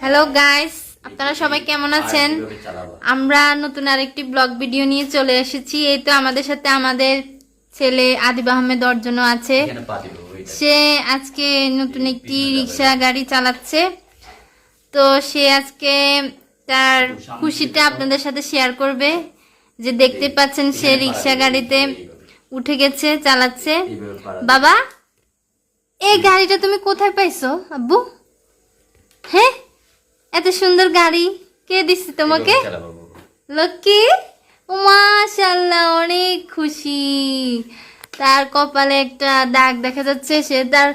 Hello guys আপনারা সবাই কেমন আছেন? আমরা নতুন আরেকটি ব্লগ ভিডিও নিয়ে চলে এসেছি। এই তো আমাদের সাথে আমাদের ছেলে আদিব আহমেদ অর্জনও আছে। সে আজকে নতুন একটি রিক্সা গাড়ি চালাচ্ছে। তো সে আজকে তার খুশিটা আপনাদের সাথে শেয়ার করবে। যে দেখতে পাচ্ছেন সে রিক্সা গাড়িতে উঠে গেছে চালাচ্ছে। বাবা এই গাড়িটা তুমি কোথায় পাইছো আব্বু? হ্যাঁ? এত সুন্দর গাড়ি। কে দিচ্ছে তোমাকে। লক্ষ্মী? মাশাল্লাহ অনেক খুশি। তার কপালে একটা দাগ দেখা যাচ্ছে সে তার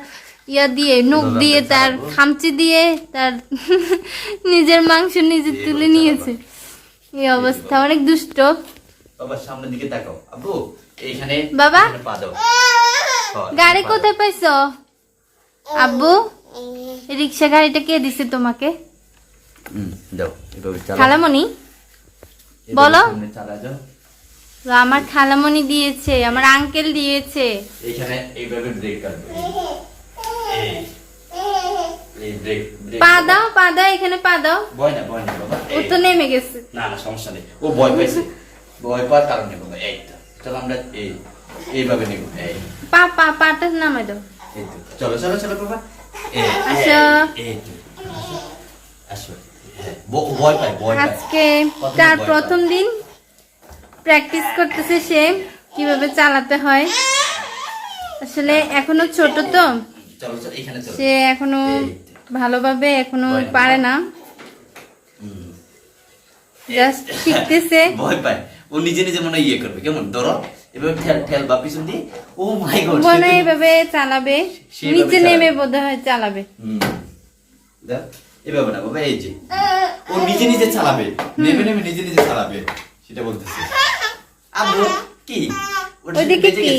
ইয়া দিয়ে নখ দিয়ে তার খামচি দিয়ে তার নিজের মাংস নিজে তুলে নিয়েছে। এই অবস্থা অনেক দুষ্ট। বাবা সামনের দিকে তাকাও। আব্বু এইখানে বাবা? গাড়ি কোথায় পাইছো? আব্বু রিক্সা গাড়িটা কে দিছে তোমাকে? খালামণি? বলো। আমার খালামণি দিয়েছে আমার আঙ্কেল দিয়েছে। পা দাও পা দাও এখানে পা দাও। ও তো নেমে গেছে। না না সমস্যা নেই। ও ভয় পাইছে। ভয় পাওয়ার কারণে বাবা। এই তো চলো আমরা এইভাবে নেব। এই। পা পা পাটা নামাই দাও। চলো চলো চলো বাবা আজকে তার প্রথম দিন প্র্যাকটিস করতেছে সে কীভাবে চালাতে হয়। আসলে এখনও ছোট তো। সে এখনও ভালোভাবে এখনও পারে না। জাস্ট শিখতেছে। ভয় পায়। ও নিজে নিজে মনে ইয়ে করবে। কেমন? ধরো এভাবে ঠেল ঠেল বা পিছন দিয়ে ও মাই গড মনে এভাবে চালাবে নিচে নেমে চালাবে। বোধ হয় চালাবে। এভাবে না বাবা এই যে ও নিজে নিজে চালাবে নেমে নেমে নিজে নিজে চালাবে সেটা বলতেছে। আব্বু কি? ওটা ওইদিকে কি?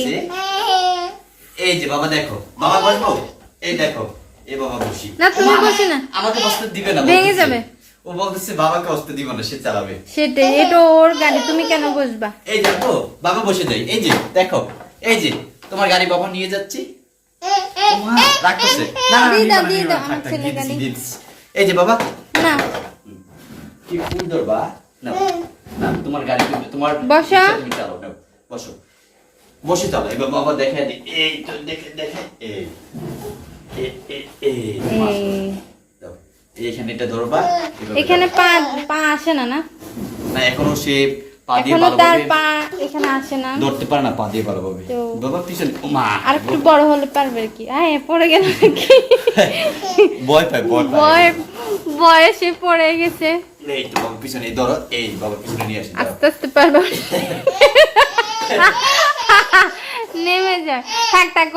এই যে বাবা দেখো। বাবা বসবো? এই দেখো। এই বাবা বসি। না, তুমি বসে না। আমাকে বসতে দিবে না ভেঙে যাবে। ও বলতেছে বাবাকে বসতে দিবে না সে চালাবে। সেটাই এটা ওর গাড়ি তুমি কেন বসবা? এই দেখো বাবা বসে যাই এই যে দেখো এই যে তোমার গাড়ি বাবা নিয়ে যাচ্ছি। এই যে বাবা না। কি ফুল ধরবা না না তোমার গাড়ি তোমার বসো। তুমি বসো। বসে চালাও এবার বাবা দেখে দি এই তো দেখে দেখে এই এই এই। এইখানে এটা ধরবা এখানে পা পা আসে না না? না এখনও সে পা দিয়ে এখনও তার পা এখানে আসে না। ধরতে পারে না পা দিয়ে বাবা পিছনে মা আর একটু বড় হলে পারবে কি? হ্যাঁ পড়ে গেল নাকি? ভয় পায় ভয় পায়। বয় বয়সে পড়ে গেছে। এই তো বাবা পিছনে এই ধরো এই বাবা পিছনে নিয়ে আসে আস্তে আস্তে পারবে। নেমে যায়। থাক থাক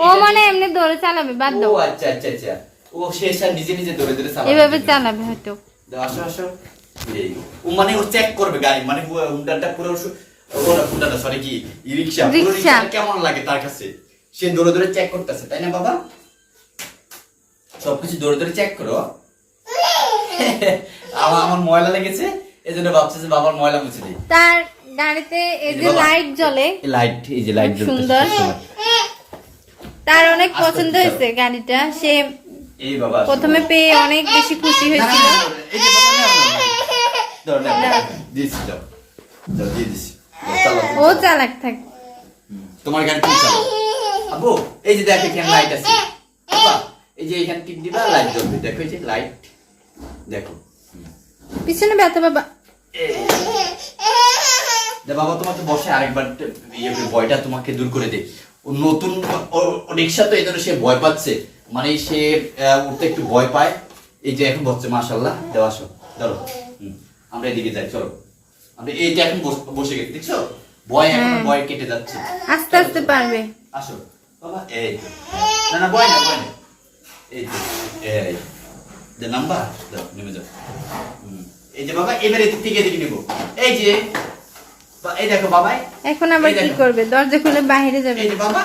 ও মনে এমনি ধরে চালাবে বাদ দাও। ও আচ্ছা আচ্ছা আচ্ছা। ও সে সে নিজে নিজে ধরে ধরে চালাবে এভাবে চালাবে হয়তো। আসো আসো। এই, ও মানে ও চেক করবে গাড়ি মানে পুরো উন্ডাটা পুরো ওরা উন্ডাটা সরি কি ই পুরো। কেমন লাগে তার কাছে? সে দৌড়ে দৌড়ে চেক করতেছে তাই না বাবা? সবকিছু দৌড়ে দৌড়ে চেক করো। আমার আমার ময়লা লেগেছে এই জন্য ভাবছে যে বাবার ময়লা মুছে দিই। তার গাড়িতে এই যে লাইট জ্বলে লাইট এই যে লাইট সুন্দর। তার অনেক পছন্দ হয়েছে গাড়িটা সে এই বাবা প্রথমে পেয়ে অনেক বেশি খুশি হয়েছিল এই যে বাবা, নাও, নাও। দাও, দাও। দাও, দিয়ে দিছি। ও চালাক থাক তোমার গাড়ি তুমি চালাও আবু এই যে দেখো এখানে লাইট আছে বাবা, এই যে এখানে টিপ দিবা লাইট জ্বলবে দেখো এই যে লাইট দেখো পিছনে ব্যথা বাবা বাবা তোমাকে বসে আরেকবার ট- ইয়ে করে ভয়টা তোমাকে দূর করে দে ও নতুন রিক্সা তো এই জন্য সে ভয় পাচ্ছে মানে সে উঠতে একটু ভয় পায়। এই যে এখন বসছে মাশাল্লাহ দেওয়া আসো। চলো। আমরা এদিকে যাই চলো। আমরা এইটা এখন বসে গেছি দেখছ? ভয় এখন হ্যাঁ। ভয় কেটে যাচ্ছে। আস্তে আস্তে পারবে। আসো। বাবা এই না না ভয় না ভয় না। এই এই যে নাম্বার দাও নেমে যাও। এই যে বাবা এবারে থেকে এদিকে নেব। এই যে এই দেখো বাবাই। এখন আবার কি করবে? দরজা খুলে বাইরে যাবে। এই যে বাবা